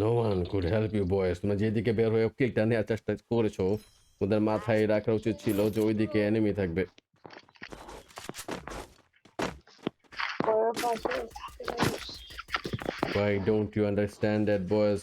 No one could help you boys তোমরা যেদিকে বের হয়ে কিলটা নেওয়ার চেষ্টা করেছ ওদের মাথায় রাখা উচিত ছিল যে ওইদিকে এনিমি থাকবে Why don't you understand that, boys?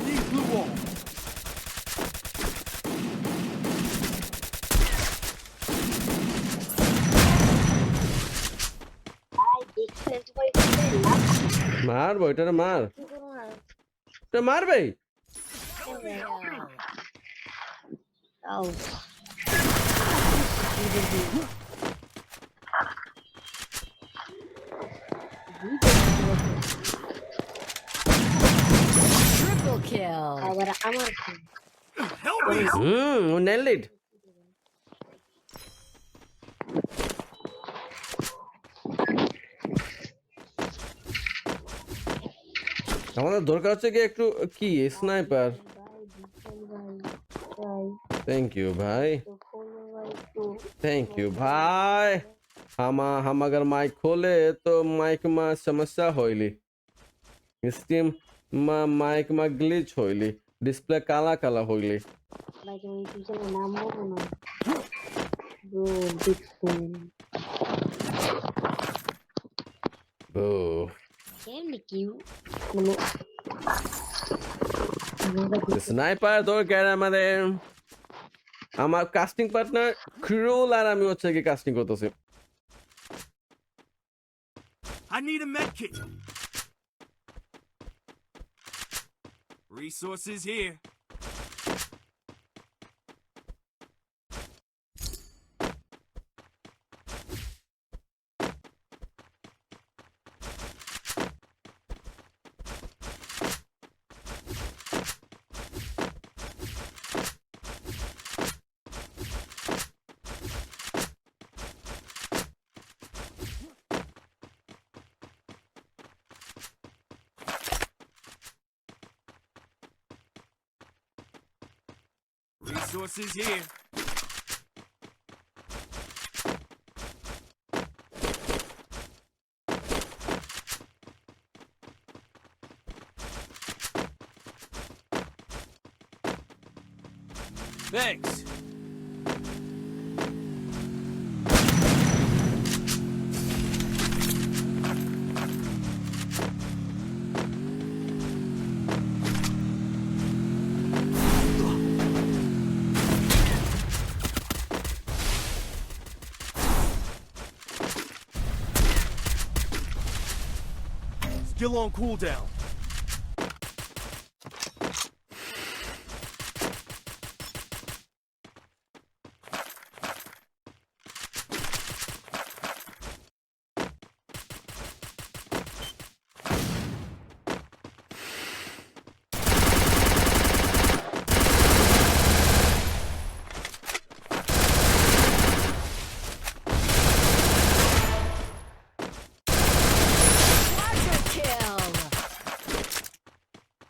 I need blue wall. ভাই দেখছেন তো ভাই দেখছেন না মারবো এটারে মার কি করো না এটা মারবে আও Triple kill. আবার আমার কি? Help me! Hmm O nailed it. আমাদের দরকার হচ্ছে কি একটু কি স্নাইপার ভাই দেখছেন ভাই ভাই থ্যাংক ইউ ভাই তো কোনো ভাই একটু थैंक यू भाई हम हम अगर माइक खोले तो माइक में समस्या होइली स्टीम মা ગ્લિચ હોઈલી ડિસ્પ્લે হইলি કાલા હોઈલી স্নাইপার তোর আমাদের আমার কাস্টিং পার্টনার ক্রুল আর আমি হচ্ছে কি কাস্টিং করতেছি। I need. Resources here. Here. Thanks. Still on cooldown.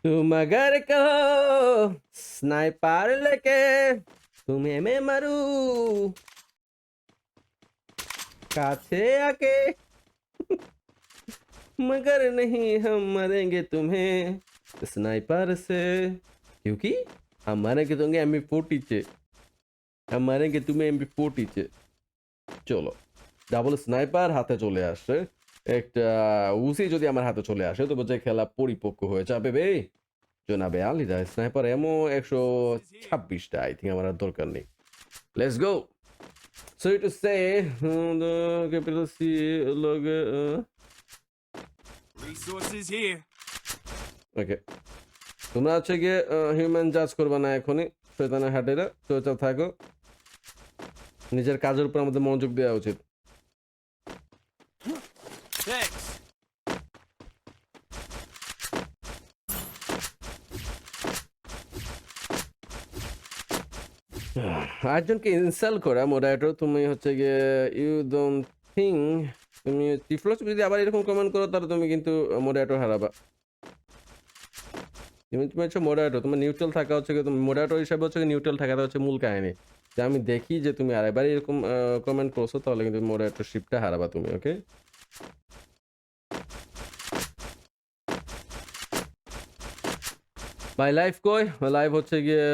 तुम अगर कहो स्नाइपर लेके तुम्हें मैं मारू काछे आके मगर नहीं हम मरेंगे तुम्हें स्नाइपर से क्योंकि हम मारेंगे तुम्हें एम फोर्टी से हम मारेंगे तुम्हें एम फोर्टी से চলো ডাবল স্নাইপার হাতে চলে আসে একটা উসি যদি আমার হাতে চলে আসে তবে যে খেলা পরিপক্ক হয়ে যাবে বে। জনাবে আলিদা স্নাইপার এমও একশো ছাব্বিশটা আই থিঙ্ক আমার আর দরকার নেই। Let's go so to say capital C লগে. ওকে তোমরা হচ্ছে গিয়ে হিউম্যান জাজ করবে না এখনই শৈতানের হাটেরা। চুপচাপ থাকো। নিজের কাজের উপর আমাদের মনোযোগ দেওয়া উচিত। আরেকজনকে ইনস্টল করা মোডারেটর তুমি হচ্ছে গিয়ে ইউ ডোন্ট থিঙ্ক তুমি টিফলস যদি আবার এরকম কমেন্ট করো, তাহলে তুমি কিন্তু মোডারেটর হারাবা। তুমি তুমি হচ্ছে মোডারেটর তোমার নিউট্রাল থাকা হচ্ছে তুমি মোডারেটর হিসাবে হচ্ছে নিউট্রাল থাকাটা হচ্ছে মূল কাহিনী। যে আমি দেখি যে তুমি আরেকবার এরকম কমেন্ট করছ, তাহলে কিন্তু মোডারেটর শিপটা হারাবা তুমি ওকে মাই লাইফ কই লাইভ হচ্ছে গিয়ে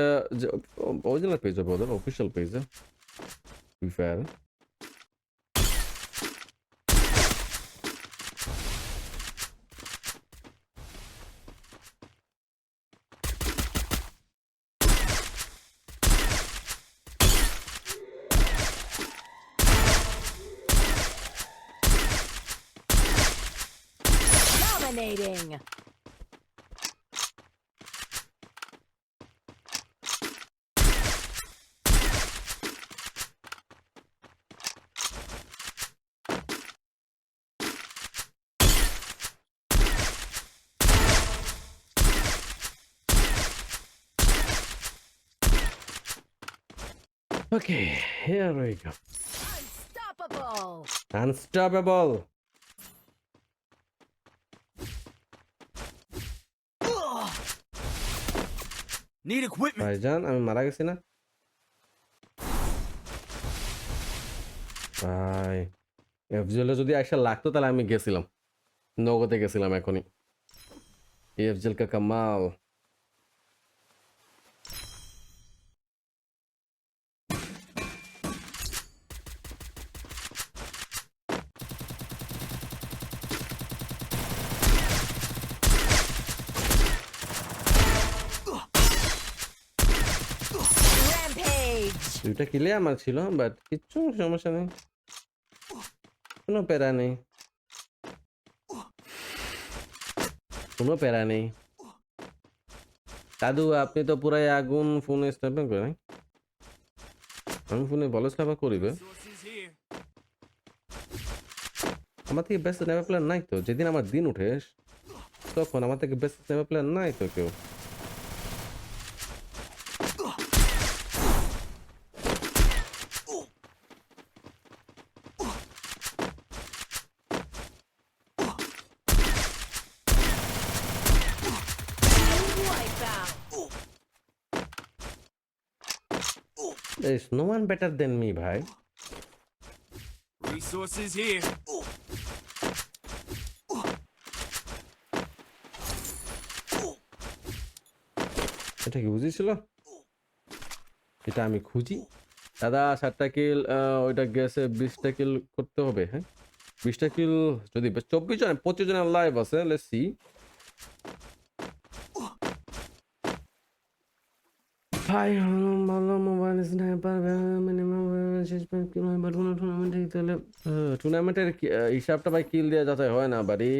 অরিজিনাল পেজ হবে ওদের অফিসিয়াল পেজে free fire Dominating. Okay here we go. Unstoppable. unstoppable. Need equipment. ভাইজান আমি মারা গেছি না? ভাই এফজেলে যদি একশো লাগতো তাহলে আমি গেছিলাম। নগদে গেছিলাম এখনই। এফজেল কা কামাল। দুইটা কিলে আমার ছিল বাট কিচ্ছু সমস্যা নেই। কোনো প্যারা নেই। কোনো প্যারা নেই। দাদু, আপনি তো পুরাই আগুন ফোনে স্ন্যাপিং করেন। আমি ফোনে বলে স্ন্যাপার করিবে আমার থেকে বেস্ট স্ন্যাপার প্ল্যান নাই তো। যেদিন আমার দিন উঠে, তখন আমার থেকে বেস্ট স্ন্যাপার প্ল্যান নাই তো কেউ। No one better than me, ভাই Resources here. এটা কি বুঝেছিল এটা আমি খুঁজি। দাদা ষাটটা কিল ওইটা গেছে বিশটা কিল করতে হবে হ্যাঁ? বিশটা কিল যদি বেশ চব্বিশ জন পঁচিশ জনের লাইভ আছে লেটস সি ভাই ভালো মোবাইল মিনিমাম টুর্নামেন্টের হিসাবটা ভাই কিল দেওয়া যাতে হয় না বাড়ি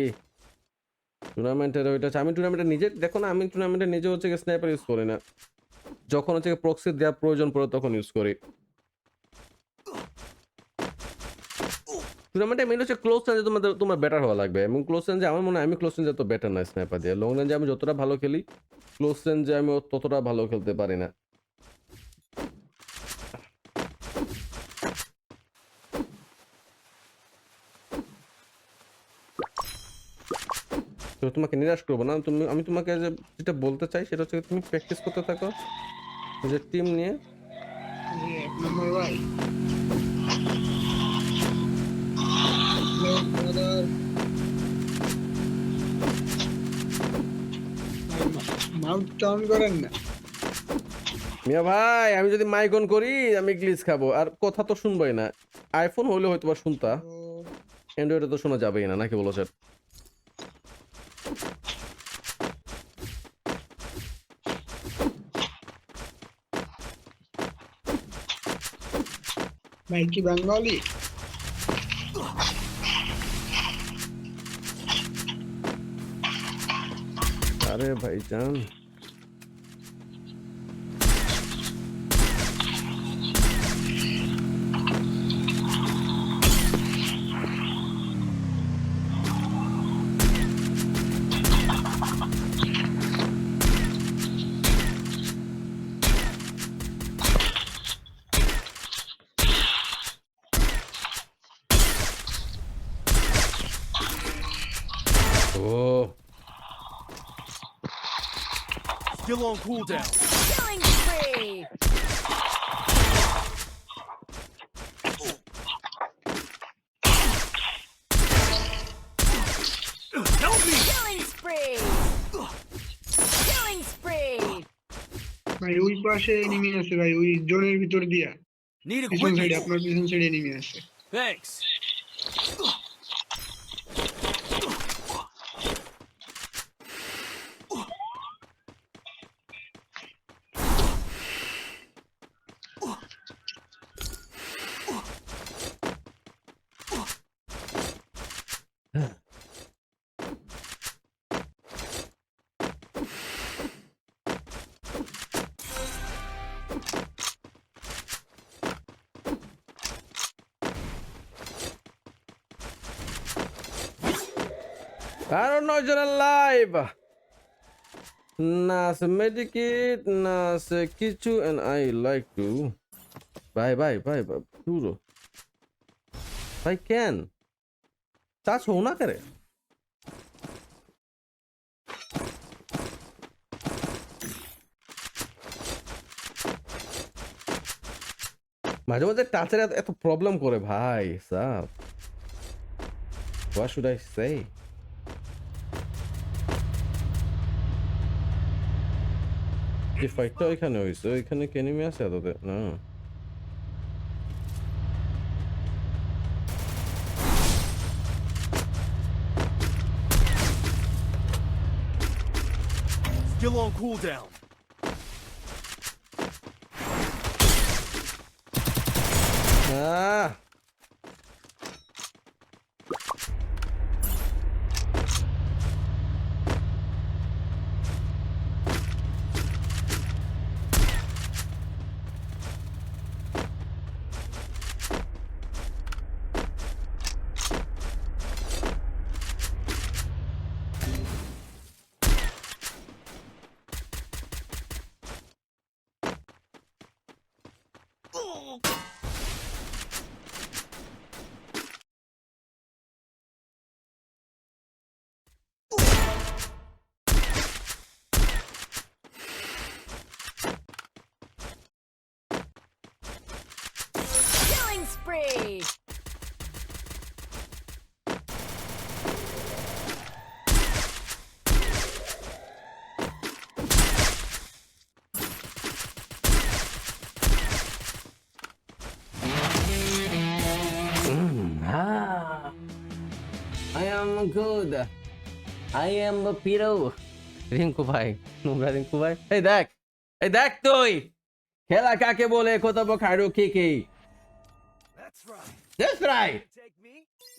টুর্নামেন্টের ওইটা আমি টুর্নামেন্টে নিজে, দেখো না, আমি টুর্নামেন্টে হচ্ছে ইউজ করি না। যখন হচ্ছে প্রক্সি দেওয়ার প্রয়োজন পড়ে তখন ইউজ করি। টুর্নামেন্টে মেন হচ্ছে ক্লোজ রেঞ্জে তোমাদের, তোমার বেটার হওয়া লাগবে। এবং ক্লোজ রেঞ্জে আমার মনে হয়, আমি ক্লোজ রেঞ্জে তো বেটার না স্নাইপার দিয়ে। লং রেঞ্জে আমি যতটা ভালো খেলি ক্লোজ রেঞ্জে আমি ততটা ভালো খেলতে পারি না। তোমাকে নিরাশ করব না, তুমি, আমি তোমাকে যে যেটা বলতে চাই, সেটা হচ্ছে তুমি প্র্যাকটিস করতে থাকো। নিজের টিম নিয়ে ভাই মাউন্ট করেন না। মিয়া ভাই আমি যদি মাইক অন করি আমি গ্লিচ খাব। আর কথা তো শুনবোই না। আইফোন হলে হয়তো বা শুনতা অ্যান্ড্রয়েডে তো শোনা যাবেই না নাকি বলো স্যার ভাই কি বেঙ্গলি আরে ভাই Still on cooldown. Killing spree. Help me! Killing spree. Killing spree. ভাই ওই পাশে এনিমি আছে ভাই ওই জোনের ভিতর দিয়া Need পিছন সাইডে equipment. আপনার পিছন সাইডে এনিমি আছে Thanks. আরও নয়জনের লাইভ। না আছে মেডিকিট না আছে কিছু এন্ড আই লাইক টু ভাই ভাই ভাই পুরো। ভাই, কেন? তা না করে? মাঝে মাঝে টাচের এত প্রবলেম করে ভাই সাহ What should I? এই ফাইটটা ওইখানে হয়েছে ওইখানে কেনিমি আছে এততে না Still on cooldown. Ah Oh! Good. I am Piro. Rinku ভাই নোংরা রিঙ্কু ভাই এই দেখ এই দেখ তুই খেলা কাকে বলে কত খাড়ু কি কি That's right. That's right.